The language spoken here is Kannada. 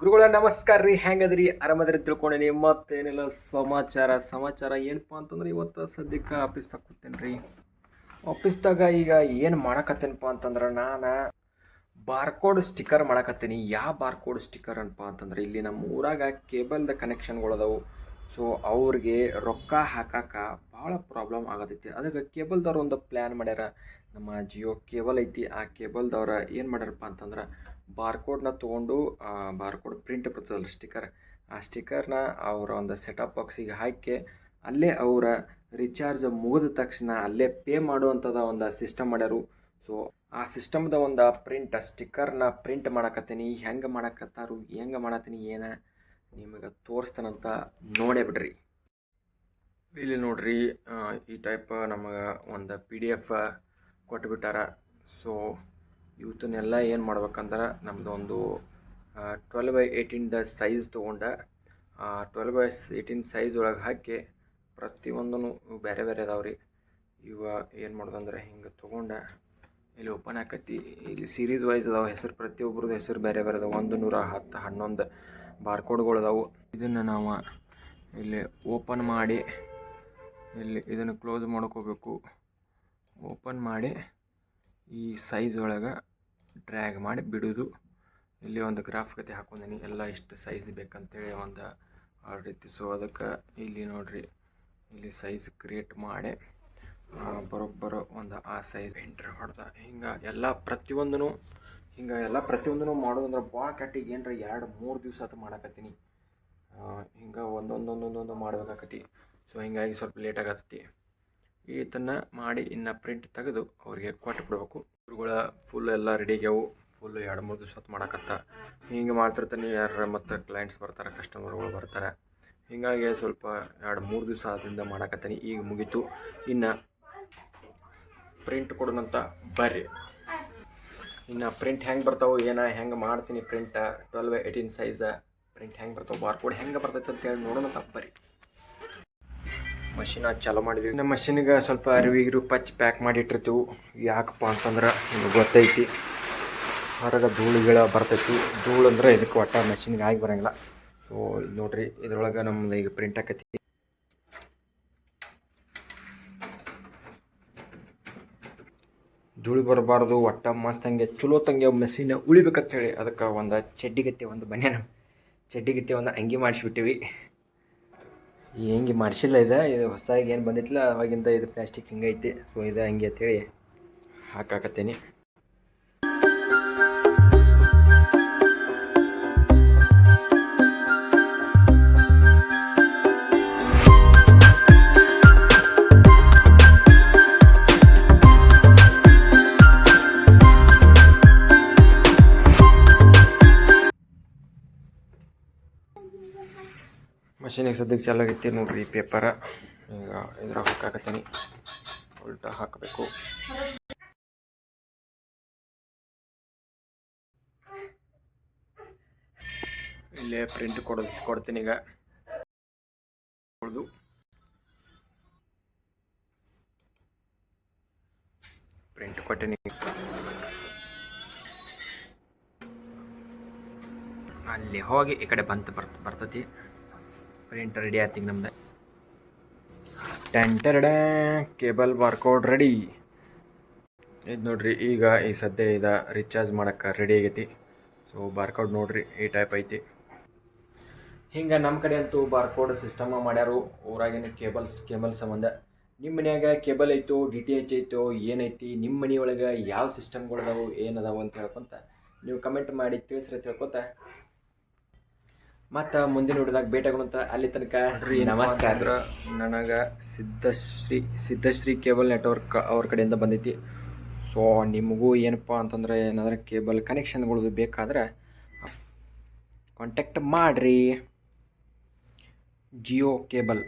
ಗುರುಗಳ, ನಮಸ್ಕಾರ ರೀ. ಹೆಂಗದ್ರಿ? ಆರಾಮದ್ರಿ ತಿಳ್ಕೊಂಡೇನಿ. ಮತ್ತೇನಿಲ್ಲ, ಸಮಾಚಾರ. ಸಮಾಚಾರ ಏನಪ್ಪ ಅಂತಂದ್ರೆ ಇವತ್ತು ಸದ್ಯಕ್ಕೆ ಆಫೀಸ್ ಕೂತೇನೆ ರೀ ಆಫೀಸ್ದಾಗ ಈಗ ಏನು ಮಾಡಕತ್ತೇನಪ್ಪ ಅಂತಂದ್ರೆ ನಾನು ಬಾರ್ಕೋಡ್ ಸ್ಟಿಕ್ಕರ್ ಮಾಡಕತ್ತೀನಿ. ಯಾವ ಬಾರ್ಕೋಡ್ ಸ್ಟಿಕ್ಕರ್ ಅನ್ಪ ಅಂತಂದ್ರೆ ಇಲ್ಲಿ ನಮ್ಮ ಊರಾಗ ಕೇಬಲ್ದ ಕನೆಕ್ಷನ್ಗಳದಾವು ಸೊ ಅವ್ರಿಗೆ ರೊಕ್ಕ ಹಾಕಕ್ಕೆ ಭಾಳ ಪ್ರಾಬ್ಲಮ್ ಆಗತೈತಿ. ಅದಕ್ಕೆ ಕೇಬಲ್ದವ್ರು ಒಂದು ಪ್ಲ್ಯಾನ್ ಮಾಡ್ಯಾರ. ನಮ್ಮ ಜಿಯೋ ಕೇಬಲ್ ಐತಿ, ಆ ಕೇಬಲ್ದವ್ರ ಏನು ಮಾಡ್ಯಾರಪ್ಪ ಅಂತಂದ್ರೆ ಬಾರ್ಕೋಡ್ನ ತೊಗೊಂಡು ಬಾರ್ಕೋಡ್ ಪ್ರಿಂಟ್ ಬರ್ತದಲ್ಲ ಸ್ಟಿಕ್ಕರ್ ಆ ಸ್ಟಿಕ್ಕರ್ನ ಅವರ ಒಂದು ಸೆಟಪ್ ಬಾಕ್ಸಿಗೆ ಹಾಕಿ ಅಲ್ಲೇ ಅವರ ರಿಚಾರ್ಜ್ ಮುಗಿದ ತಕ್ಷಣ ಅಲ್ಲೇ ಪೇ ಮಾಡುವಂಥದ್ದು ಒಂದು ಸಿಸ್ಟಮ್ ಮಾಡ್ಯಾರು. ಸೊ ಆ ಸಿಸ್ಟಮ್ದ ಒಂದು ಪ್ರಿಂಟ್ ಸ್ಟಿಕ್ಕರ್ನ ಪ್ರಿಂಟ್ ಮಾಡಕತ್ತೀನಿ, ಹೆಂಗೆ ಮಾಡಕತ್ತಾರು, ಹೆಂಗೆ ಮಾಡತ್ತೀನಿ ಏನ? ನಿಮಗೆ ತೋರಿಸ್ತಾನಂತ ನೋಡೇ ಬಿಡ್ರಿ. ಇಲ್ಲಿ ನೋಡ್ರಿ ಈ ಟೈಪ್ ನಮಗೆ ಒಂದು ಪಿ ಡಿ ಎಫ್ ಕೊಟ್ಬಿಟ್ಟಾರ. ಸೊ ಇವತ್ತನ್ನೆಲ್ಲ ಏನು ಮಾಡ್ಬೇಕಂದ್ರೆ ನಮ್ಮದು ಒಂದು ಟ್ವೆಲ್ ಬೈ ಏಯ್ಟೀನ್ದ ಸೈಜ್ ತೊಗೊಂಡೆ ಟ್ವೆಲ್ ಬೈ ಏಯ್ಟೀನ್ ಸೈಜ್ ಒಳಗೆ ಹಾಕಿ ಪ್ರತಿಯೊಂದೂ ಬೇರೆ ಬೇರೆ ಅದಾವೆ ರೀ ಇವ ಏನು ಮಾಡೋದಂದ್ರೆ ಹಿಂಗೆ ತೊಗೊಂಡೆ ಇಲ್ಲಿ ಓಪನ್ ಆಕತಿ. ಇಲ್ಲಿ ಸೀರೀಸ್ ವೈಸ್ ಅದಾವೆ ಹೆಸರು ಪ್ರತಿಯೊಬ್ಬರದ್ದು ಹೆಸರು ಬೇರೆ ಬೇರೆ ಅದಾವೆ. ಒಂದು ನೂರ ಹತ್ತು, ಹನ್ನೊಂದು. ಬಾರ್ಕೋಡ್ಗಳು ಅದಾವು ಇದನ್ನು ನಾವು ಇಲ್ಲಿ ಓಪನ್ ಮಾಡಿ, ಇಲ್ಲಿ ಇದನ್ನು ಕ್ಲೋಸ್ ಮಾಡ್ಕೋಬೇಕು. ಓಪನ್ ಮಾಡಿ, ಈ ಸೈಜ್ ಒಳಗೆ ಡ್ರ್ಯಾಗ್ ಮಾಡಿ ಬಿಡೋದು. ಇಲ್ಲಿ ಒಂದು ಗ್ರಾಫ್ ಕತೆ ಹಾಕೊಂಡೀನಿ. ಎಲ್ಲ ಇಷ್ಟು ಸೈಜ್ ಬೇಕಂತೇಳಿ ಒಂದು ರೀತಿ. ಸೊ ಅದಕ್ಕೆ ಇಲ್ಲಿ ನೋಡಿರಿ, ಇಲ್ಲಿ ಸೈಜ್ ಕ್ರಿಯೇಟ್ ಮಾಡಿ ಬರೋಬ್ಬರೋ ಒಂದು ಆ ಸೈಜ್ ಎಂಟ್ರ್ ಹೊಡೆದ. ಹಿಂಗೆ ಎಲ್ಲ ಪ್ರತಿಯೊಂದೂ ಹಿಂಗೆ ಎಲ್ಲ ಪ್ರತಿಯೊಂದೂ ಮಾಡೋದಂದ್ರೆ ಭಾಳ ಕೆಟ್ಟಿಗೆ ಏನರ ಎರಡು ಮೂರು ದಿವಸ ಆತು ಮಾಡಕತ್ತೀನಿ. ಹಿಂಗೆ ಒಂದೊಂದೊಂದೊಂದೊಂದು ಮಾಡಬೇಕಾಕತಿ. ಸೊ ಹಿಂಗಾಗಿ ಸ್ವಲ್ಪ ಲೇಟ್ ಆಗತ್ತೈತಿ ಇದನ್ನು ಮಾಡಿ ಇನ್ನು ಪ್ರಿಂಟ್ ತೆಗೆದು ಅವರಿಗೆ ಕೊಟ್ಟು ಬಿಡ್ಬೇಕು. ಇವುಗಳ ಫುಲ್ ಎಲ್ಲ ರೆಡಿ ಆಗ್ಯಾವು. ಫುಲ್ ಎರಡು ಮೂರು ದಿವಸ ಹೊತ್ತು ಮಾಡಕತ್ತ. ಹಿಂಗೆ ಮಾಡ್ತಿರ್ತಾನೆ ಯಾರು ಮತ್ತು ಕ್ಲೈಂಟ್ಸ್ ಬರ್ತಾರೆ ಕಸ್ಟಮರ್ಗಳು ಬರ್ತಾರೆ. ಹೀಗಾಗಿ ಸ್ವಲ್ಪ ಎರಡು ಮೂರು ದಿವಸ ಆದಿಂದ ಮಾಡಕತ್ತೀನಿ. ಈಗ ಮುಗೀತು. ಇನ್ನು ಪ್ರಿಂಟ್ ಕೊಡೋಣಂತ ಬರ್ರಿ. ಇನ್ನು ಪ್ರಿಂಟ್ ಹೆಂಗೆ ಬರ್ತಾವೆ ಏನ, ಹೆಂಗೆ ಮಾಡ್ತೀನಿ print twelve eighteen size print ಹೆಂಗೆ ಬರ್ತಾವೆ ಬಾರ್ಕೋಡ್ ಹೆಂಗೆ ಬರ್ತೈತೆ ಅಂತ ಹೇಳಿ ನೋಡೋಣ ತಪ್ಪರಿ ಮಷಿನ ಚಾಲೂ ಮಾಡಿದ್ವಿ. ನಮ್ಮ ಮಷಿನ್ಗೆ ಸ್ವಲ್ಪ ಅರಿವಿ ಇರು ಪಚ್ ಪ್ಯಾಕ್ ಮಾಡಿ ಇಟ್ಟಿರ್ತೀವಿ. ಯಾಕಪ್ಪ ಅಂತಂದ್ರೆ ನಿಮ್ಗೆ ಗೊತ್ತೈತಿ. ಹೊರಗೆ ಧೂಳುಗಳ ಬರ್ತೈತಿ. ಧೂಳು ಅಂದ್ರೆ ಇದಕ್ಕೆ ಒಟ್ಟ ಮಷಿನ್ಗೆ ಆಗಿ ಬರಂಗಿಲ್ಲ. ಸೊ ನೋಡ್ರಿ, ಇದ್ರೊಳಗೆ ನಮ್ದು ಈಗ ಪ್ರಿಂಟ್ ಆಕತಿ. ಧೂಳು ಬರಬಾರ್ದು, ಒಟ್ಟ ಮಸ್ತ್ ಹಂಗೆ, ಚಲೋ ತಂಗೆ ಮೆಸಿನ ಉಳಿಬೇಕಂತ ಹೇಳಿ ಅದಕ್ಕೆ ಒಂದು ಚಡ್ಡಿಗತ್ತೆ ಒಂದು ಬನ್ಯಾನ. ಚಡ್ಡಿಗತ್ತೆ ಒಂದು ಅಂಗಿ ಮಾಡಿಸ್ಬಿಟ್ಟಿವಿ. ಈ ಅಂಗಿ ಮಾಡಿಸಿಲ್ಲ ಇದು ಇದು ಹೊಸದಾಗಿ ಏನು ಬಂದಿತ್ತಲ್ಲ ಅವಾಗಿಂದ ಇದು ಪ್ಲಾಸ್ಟಿಕ್ ಹಿಂಗೈತಿ ಸೊ ಇದು ಹಂಗೆ ಅಂತೇಳಿ ಹಾಕಾಕತ್ತೀನಿ. ಮಷೀನಿಗೆ ಸದ್ಯಕ್ಕೆ ಚಾಲು ಆಗೈತಿ. ನೋಡ್ರಿ ಪೇಪರ ಈಗ ಇದ್ರಾಗ ಹಾಕಾಕತ್ತೀನಿ. ಉಲ್ಟಾ ಹಾಕಬೇಕು. ಇಲ್ಲೇ ಪ್ರಿಂಟ್ ಕೊಡೋದು ಕೊಡ್ತೀನಿ ಈಗ. ಪ್ರಿಂಟ್ ಕೊಟ್ಟಿನಿ. ಅಲ್ಲಿ ಹೋಗಿ ಈ ಕಡೆ ಬಂತು ಬರ್ತ ಬರ್ತೈತಿ. ಪ್ರಿಂಟ್ ರೆಡಿ ಆಯ್ತು ಈಗ ನಮ್ದು. ಟೆಂಟರ್ಡೆ ಕೇಬಲ್ ಬಾರ್ಕೋಡ್ ರೆಡಿ ಇದು ನೋಡ್ರಿ, ಈಗ ಈ ಸದ್ಯ ಇದ ರೀಚಾರ್ಜ್ ಮಾಡಕ್ಕೆ ರೆಡಿ ಆಗೈತಿ. ಸೊ ಬಾರ್ಕೋಡ್ ನೋಡ್ರಿ, ಈ ಟೈಪ್ ಐತಿ. ಹಿಂಗೆ ನಮ್ಮ ಕಡೆ ಅಂತೂ ಬಾರ್ಕೋಡ್ ಸಿಸ್ಟಮ ಮಾಡ್ಯಾರು. ಊರಾಗಿನ ಕೇಬಲ್ಸ್ ಕೇಬಲ್ ಸಂಬಂಧ. ನಿಮ್ಮ ಮನ್ಯಾಗ ಕೇಬಲ್ ಐತೋ ಡಿ ಟಿ ಎಚ್ ಐತೋ ಏನೈತಿ ನಿಮ್ಮ ಮನೆಯೊಳಗೆ ಯಾವ ಸಿಸ್ಟಮ್ಗಳು ಏನದಾವು ಅಂತ ಹೇಳ್ಕೊತ ನೀವು ಕಮೆಂಟ್ ಮಾಡಿ ತಿಳಿಸ್ರೆ ತಿಳ್ಕೊತ ಮತ್ತು ಮುಂದಿನ ನೋಡಿದಾಗ ಭೇಟಿಯಾಗೋಣಂತ ಅಲ್ಲಿ ತನಕ ರೀ ನಮಸ್ಕಾರ. ನನಗೆ ಸಿದ್ಧಶ್ರೀ ಸಿದ್ಧಶ್ರೀ ಕೇಬಲ್ ನೆಟ್ವರ್ಕ್ ಅವ್ರ ಕಡೆಯಿಂದ ಬಂದೈತಿ. ಸೊ ನಿಮಗೂ ಏನಪ್ಪ ಅಂತಂದ್ರೆ ಏನಾದ್ರೆ ಕೇಬಲ್ ಕನೆಕ್ಷನ್ಗಳದು ಬೇಕಾದ್ರೆ ಕಾಂಟ್ಯಾಕ್ಟ್ ಮಾಡಿರಿ. ಜಿಯೋ ಕೇಬಲ್.